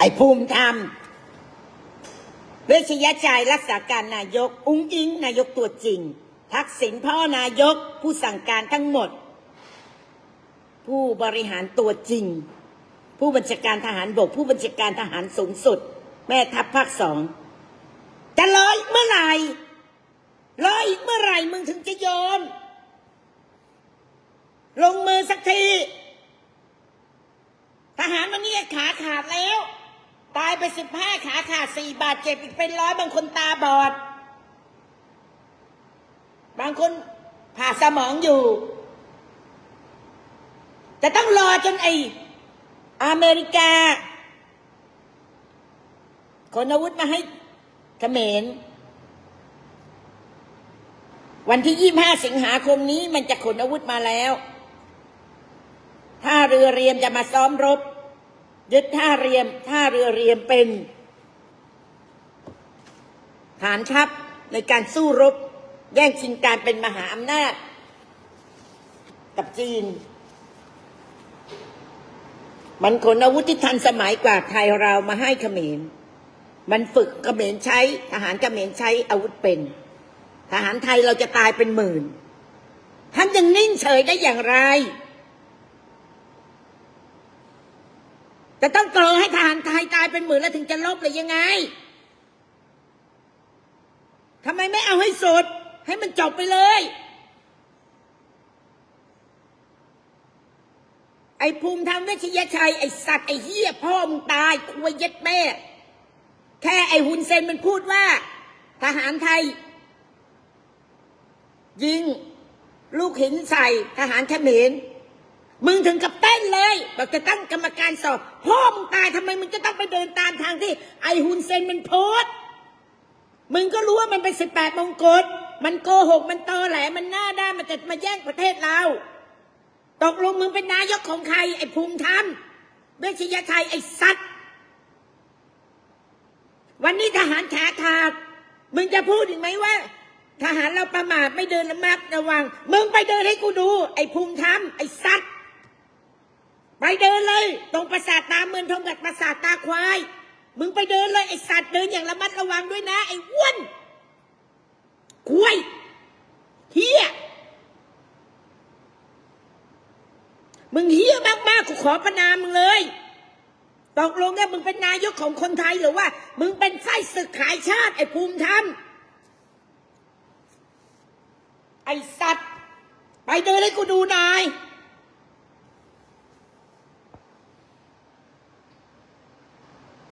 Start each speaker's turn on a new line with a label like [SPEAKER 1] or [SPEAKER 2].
[SPEAKER 1] ไอ้ภูมิธรรมเวชยชัยรักษาการนายก อุ้งอิงนายกตัวจริง ทักษิณพ่อนายกผู้สั่งการทั้งหมด ผู้บริหารตัวจริง ผู้บัญชาการทหารบก ผู้บัญชาการทหารสูงสุด แม่ทัพภาคสองจะรออีกเมื่อไหร่รออีกเมื่อไหร่มึงถึงจะโยนลงมือสักที ทหารวันนี้ขาขาดแล้วายไปสิบห้าขาขาดสี่บาทเจ็บอีกเป็นร้อยบางคนตาบอด บางคนผ่าสมองอยู่ แต่ต้องรอจนไออเมริกาขนอาวุธมาให้เขมรวันที่ยี่ห้าสิงหาคมนี้มันจะขนอาวุธมาแล้วท่าเรือเรียมจะมาซ้อมรบ ยึดท่าเรียมท่าเรือเรียมเป็น ฐานทัพในการสู้รบ แย่งชิงการเป็นมหาอำนาจ กับจีน มันขนอาวุธที่ทันสมัยกว่าไทยเรามาให้เขมร มันฝึกเขมรใช้ ทหารเขมรใช้อาวุธเป็น ทหารไทยเราจะตายเป็นหมื่น ท่านยังนิ่งเฉยได้อย่างไร จะต้องกรอให้ทหารไทยตายเป็นหมื่นแล้วถึงจะลบเลยยังไงทำไมไม่เอาให้สุด ให้มันจบไปเลย ไอ้ภูมิธรรมเวชยชัย ไอ้สัตว์ไอ้เหี้ยพ่อมึงตายคุยเย็ดแม่ แค่ไอ้หุนเซนมันพูดว่า ทหารไทย ยิง ลูกหินใส่ทหารเขมร มึงถึงกับเต้นเลยบอกจะตั้งกรรมการสอบพ่อมึงตายทำไมมึงจะต้องไปเดินตามทางที่ไอฮุนเซนมันโพสมึงก็รู้ว่ามันเป็นสิบแปดมงกุฎมันโกหกมันตอแหลมันหน้าด้านมันจะมาแย่งประเทศเรา ตกลงมึงเป็นนายกของใคร ไอ้ภูมิธรรมเวชยชัยไอ้สัตว์ วันนี้ทหารขาขาด มึงจะพูดอีกไหมว่า ทหารเราประมาทไม่เดินระมัดระวัง มึงไปเดินให้กูดู ไอ้ภูมิธรรมไอ้สัตว์ ไปเดินเลย ตรงปราสาทตาเมืองทองกับปราสาทตาควาย มึงไปเดินเลยไอสัตว์เดินอย่างระมัดระวังด้วยนะ ไอ้อ้วนควยเฮียมึงเฮียมากๆกูขอประนามมึงเลยตกลงว่ามึงเป็นนายกของคนไทยหรือว่า มึงเป็นไส้ศึกขายชาติ ไอ้ภูมิธรรมไอ้สัตว์ ไปเดินให้กูดูหน่อย